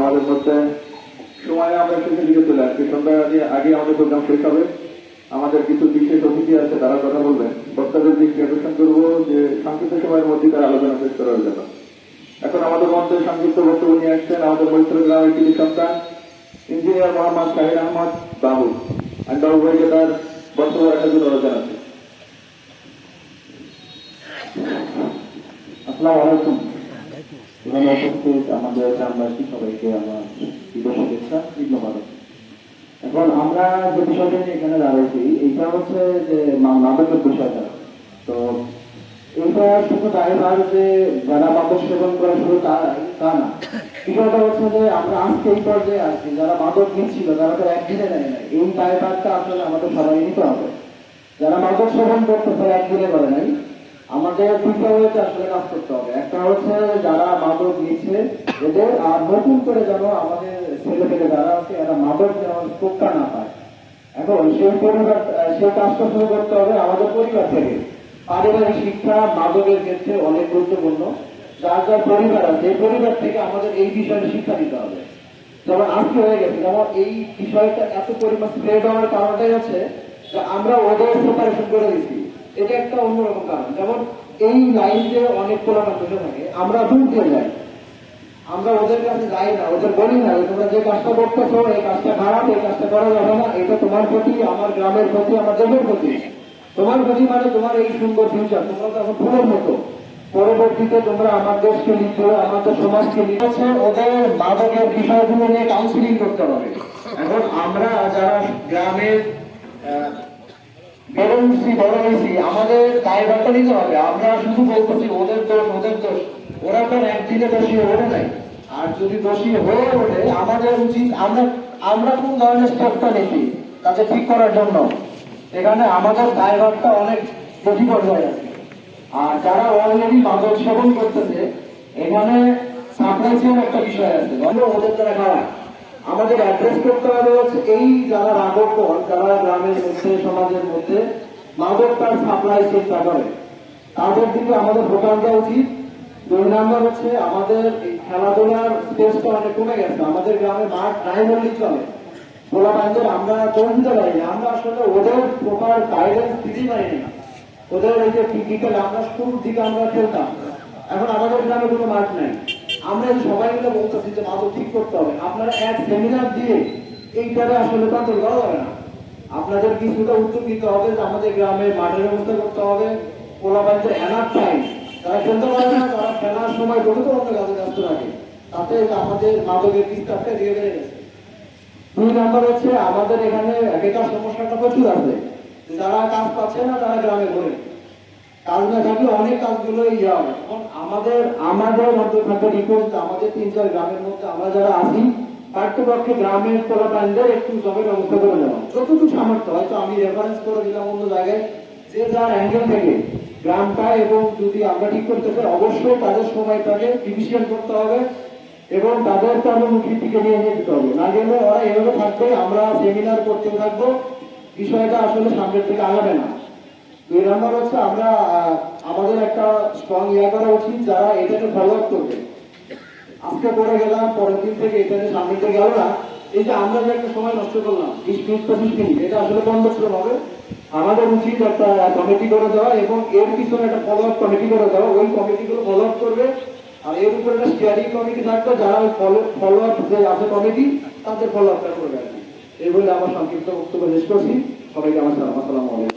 আমাদের মধ্যে সময় আমরা শেষের দিকে চলে আসছি। সন্ধ্যা আগে আমাদের প্রোগ্রাম শেষ হবে। আমাদের কিছু বিশেষ অতিথি আছে, তারা কথা বলবেন। বক্তাদের দিকে আকর্ষণ করব যে সংক্ষিপ্ত সময়ের মধ্যে তারা আলোচনা শেষ করার জন্য। এখন আমাদের মধ্যে সংক্ষিপ্ত বক্তব্য নিয়ে আসছেন আমাদের মৈত্র গ্রামের কৃষি সন্তান, ইঞ্জিনিয়ার মোহাম্মদ শাহির আহমদ বাবু। আমি বাবু ভাইকে তার বক্তব্য রাখার জন্য অনুরোধ জানাচ্ছি আসসালামু আলাইকুম। এখানে উপস্থিত আমাদের গ্রামবাসী সবাইকে আমার শুভেচ্ছা ঈদ এখন আমরা যে বিষয়টা নিয়ে এখানে দাঁড়াইছি, এইটা হচ্ছে যে মাদকের বিষয়টা। তো এইটা শুধু দায়ভার যে যারা মাদক সেবন করে শুধু তা তা না। বিষয়টা হচ্ছে যে আমরা আজকে এই পর্যায়ে আছি, যারা মাদক নিচ্ছিল, তারা তো একদিনে নেয় না এই দায়ভারটা আসলে আমাদের সবাই নিতে হবে। যারা মাদক সেবন করতেছে একদিনে করে নাই। আমাদের দুটো হয়েছে, আসলে কাজ করতে হবে। একটা হচ্ছে যারা মাদক নিচ্ছে এদের, আর নতুন করে যেন আমাদের ছেলে পেলে যারা আছে, এরা মাদক যেন স্কোপটা না পায়। এখন সেই পরিবার, সেই কাজটা শুরু করতে হবে আমাদের পরিবার থেকে। পারিবারিক শিক্ষা মাদকের ক্ষেত্রে অনেক গুরুত্বপূর্ণ। যার যার পরিবার আছে এই পরিবার থেকে আমাদের এই বিষয়ে শিক্ষা দিতে হবে। যেমন আজকে হয়ে গেছে, যেমন এই বিষয়টা এত পরিমাণ স্প্রেড হওয়ার কারণটাই হচ্ছে যে আমরা ওদের প্রিপারেশন করে দিচ্ছি এটা একটা অন্যরকম কারণ। যেমন এই লাইন অনেক পোলাপান বসে থাকে, আমরা দূর দিয়ে যাই। আমরা ওদের কাছে যাই না, ওদের বলি না তোমরা যে কাজটা করতেছো, এই কাজটা খারাপ, এই কাজটা করা যাবে না, এটা তোমার প্রতি আমার গ্রামের প্রতি আমার দেশের প্রতি তোমার প্রতি মানে তোমার এই সুন্দর ফিউচার তোমরা তো এখন ফুলের মতো। পরবর্তীতে তোমরা আমার দেশকে লিখবে আমাদের সমাজকে লিখেছে ওদের মাদকের বিষয়গুলো নিয়ে কাউন্সিলিং করতে হবে। এখন আমরা যারা গ্রামের বেরোচ্ছি বড় হয়েছি আমাদের দায়ভারটা নিতে হবে। আমরা শুধু বলতেছি, ওদের দোষ ওদের দোষ। ওরা তো একদিনে দোষী ওঠে নাই। আর যদি দোষী হয়ে ওঠে, আমাদের উচিত, আমরা আমরা কোন ধরনের স্টেপটা নিচ্ছি তাকে ঠিক করার জন্য। এখানে আমাদের দায়ভারটা অনেক বেশি পর্যায়ে আছে। আর যারা অলরেডি মাদক সেবন করতেছে, এখানে সাপ্লাই চেন একটা বিষয় আছে। ওদের দ্বারা খাওয়া আমাদের অ্যাড্রেস করতে হবে হচ্ছে এই যারা রাগকর যারা গ্রামের মধ্যে, সমাজের মধ্যে, মাদক তার সাপ্লাই চেষ্টা করে তাদের দিকে আমাদের ফোকাস দেওয়া উচিত। দুই নাম্বার হচ্ছে আমাদের খেলাধুলার স্পেসটা অনেক কমে গেছে। আমাদের গ্রামে মাঠ নাই বললেই চলে। বলা বান্ধব, আমরা দিতে পারি আমরা আসলে ওদের প্রপার গাইডেন্স দিতে পারি না ওদের এই যে বিকেলে আমরা স্কুল দিকে আমরা খেলতাম। এখন আমাদের গ্রামে কোনো মাঠ নাই। আমরা সবাই মিলে বলতেছি যে মাদক ঠিক করতে হবে। আপনারা এক সেমিনার দিয়ে এইটারে আসলে কন্ট্রোল করা যাবে না। আপনাদের কিছুটা উদ্যোগ নিতে হবে যে আমাদের গ্রামে মাঠের ব্যবস্থা করতে হবে। পোলাবাইতে এনার টাইম তারা খেলতে পারে না, তারা খেলার সময় কোনো তো অন্য কাজে ব্যস্ত থাকে। তাতে আমাদের মাদকের বিস্তারটা দিয়ে বেড়ে গেছে। দুই নাম্বার হচ্ছে, আমাদের এখানে বেকার সমস্যাটা প্রচুর আছে। যারা কাজ পাচ্ছে না, তারা গ্রামে ঘুরে। আমরা এবং যদি আমরা ঠিক করতে অবশ্যই তাদের সময়টাকে ডিভিশন করতে হবে এবং তাদের দিকে নিয়ে যেতে হবে। না গেলে ওরা এভাবে থাকবে, আমরা সেমিনার করতে থাকব, বিষয়টা আসলে সামনের থেকে আগাবে না। দুই নম্বর হচ্ছে আমরা আমাদের একটা স্ট্রং করা উচিত যারা এটাকে ফলো আপ করবে। আজকে করে গেলাম, পরের দিন থেকে এটাকে সামনে থেকে গেল না। এই যে আমরা যে একটা সময় নষ্ট করলাম, বিশ মিনিট, পঁচিশ মিনিট, এটা আসলে বন্ধ হবে। আমাদের উচিত একটা কমিটি করে দেওয়া এবং এর পিছনে একটা ফলো আপ কমিটি করে দেওয়া। ওই কমিটিগুলো ফলো আপ করবে। আর এর উপরে একটা স্টিয়ারিং কমিটি থাকবে, যারা ওই ফলো ফলো আপ যে আছে কমিটি তাদের ফলো আপটা করবে আর কি। এই বলে আমার সংক্ষিপ্ত বক্তব্য শেষ করছি। সবাইকে আমার সালাম, আসসালামু আলাইকুম।